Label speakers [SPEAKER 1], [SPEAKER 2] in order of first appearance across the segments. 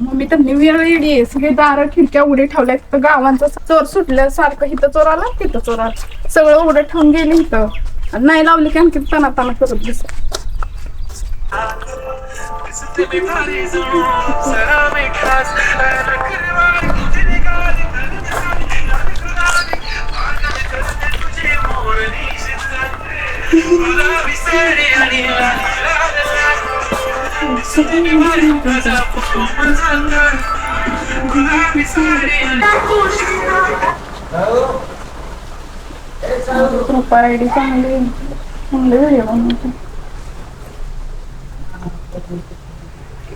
[SPEAKER 1] Mummy तर new year ready आहे. सगळे दार खिडक्या उघडे ठेवल्यात. तर गावांचा चोर सुटल्यासारखं इथं चोर आला तिथं चोर आला. सगळं उघडं ठेवून गेले इथं. आणि नाही लावली की आणखी तना तना करत दिसत कृपा आयडी चांगली चांगली व्हिडिओ बनवते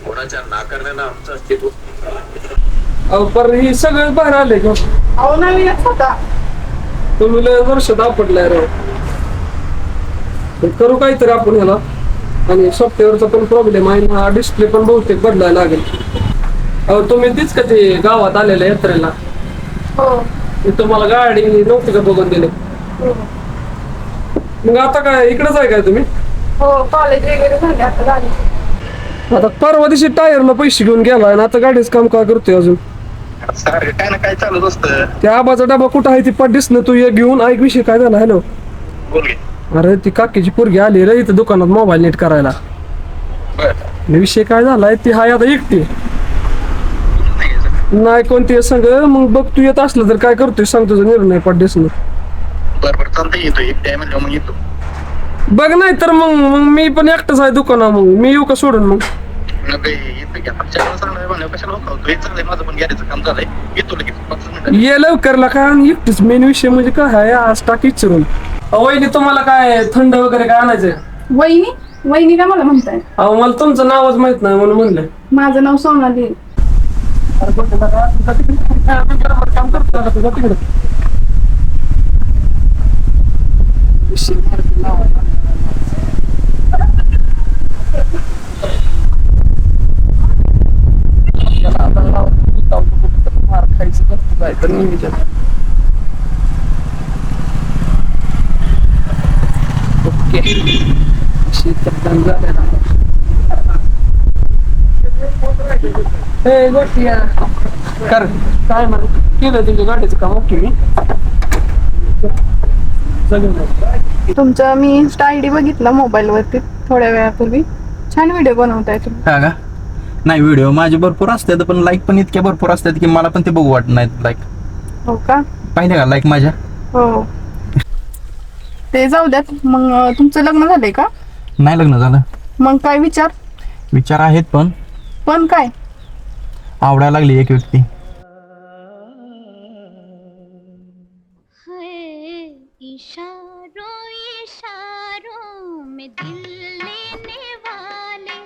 [SPEAKER 2] कोणाच्या नाकारण्यानं आमचं अस्तित्व?
[SPEAKER 3] अहो पर ही सगळे बाहेर आले का
[SPEAKER 1] अहो नवीनच होता.
[SPEAKER 3] तुम्ही लय वर्ष दापटलाय राव तर करू काहीतरी आपण ह्याला. आणि सॉफ्टवेअरचा पण प्रॉब्लेम आहे ना डिस्प्ले पण बहुतेक बदलायला लागेल. अहो तुम्ही तीच का ते गावात आलेल्या यात्रेला?
[SPEAKER 1] हो.
[SPEAKER 3] मी तुम्हाला गाडी नव्हती का बघून दिली?
[SPEAKER 1] हो.
[SPEAKER 3] मग आता काय इकडेच आहे काय तुम्ही?
[SPEAKER 1] हो कॉलेज वगैरे झाले आता झाली
[SPEAKER 3] आता परवा दिवशी टायरला पैसे घेऊन गेलाय आणि आता गाडीच काम काय करतोय अजून?
[SPEAKER 2] सारे काय ना काय चालूच असतं.
[SPEAKER 3] त्या आबाचा डबा कुठं आहे ती पाठीस ना तू ये घेऊन ऐक विषय काय झाला हॅलो.
[SPEAKER 2] बोल घे
[SPEAKER 3] अरे ती काकीची पोरगी आली रे इथं दुकानात मोबाईल नीट करायला. आणि विषय काय झालाय ती हाय आता एकटी.
[SPEAKER 2] नाही
[SPEAKER 3] कोणती? सांग मग बघ तू येत असलं तर काय करतोय? सांग तुझा निर्णय पाठीस ना
[SPEAKER 2] बर बर चालतं येतो एक टाइम मग येतो.
[SPEAKER 3] बघ नाही तर मग मग मी पण एकटाच आहे दुकाना मग. मी येऊ का सोडून मग?
[SPEAKER 2] मग येतो की आता. चार सांगणार म्हणलं कशाला होता? हे चाललंय माझं पण गॅरेजचं काम झालंय येतो लगेच पाच मिनिटं.
[SPEAKER 3] ये लवकरला काय आणि एकटीच मेन विषय म्हणजे काय? आहे आज टाकी चिरून वहिनी तुम्हाला काय थंड वगैरे काय आणायचंय
[SPEAKER 1] वहिनी वहिनी का मला म्हणताय
[SPEAKER 3] अहो मला तुमचं नावच माहीत नाही म्हणून म्हणलं
[SPEAKER 1] माझं नाव सोनाली
[SPEAKER 3] अरे बघ ना, जा तिकडे. हा, मी बरोबर काम करतो आता, जा तिकडे. विषय मार्गी लावायला. त्याला आता लाव, तू लावतो कुठं तर मार खायचं करतो काय तर विचार ओके. झालेला. ए गोष्टी कर. काय म्हण? केलं तुझ्या गाडीचं काम ओके. मी
[SPEAKER 1] तुमचं मी इन्स्टा आय डी बघितला मोबाईल वरती थोड्या वेळापूर्वी. छान व्हिडिओ बनवताय तुम्ही.
[SPEAKER 4] हा का? नाही व्हिडिओ माझे भरपूर असतात पण लाईक पण इतक्या भरपूर असतात की मला पण ते बघू वाटत नाहीत लाईक
[SPEAKER 1] हो का?
[SPEAKER 4] पाहिजे का लाईक माझ्या?
[SPEAKER 1] हो. ते जाऊ द्यात. मग अं, तुमचं लग्न झालंय का?
[SPEAKER 4] नाही लग्न झालं.
[SPEAKER 1] मग काय विचार?
[SPEAKER 4] विचार आहेत पण.
[SPEAKER 1] पण काय?
[SPEAKER 4] आवडायला लागली एक व्यक्ती.
[SPEAKER 5] है इशारों इशारों में दिल लेने वाले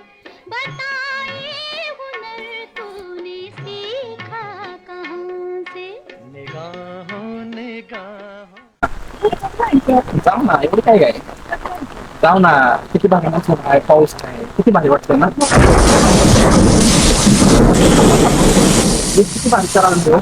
[SPEAKER 5] बताए हुनर तूने सीखा कहाँ से?
[SPEAKER 6] जाऊ ना एवढं काय काय जाऊ ना किती भारी मौसम आहे पाऊस आहे किती भारी वाटतं ना हे किती भारी चला म्हणतो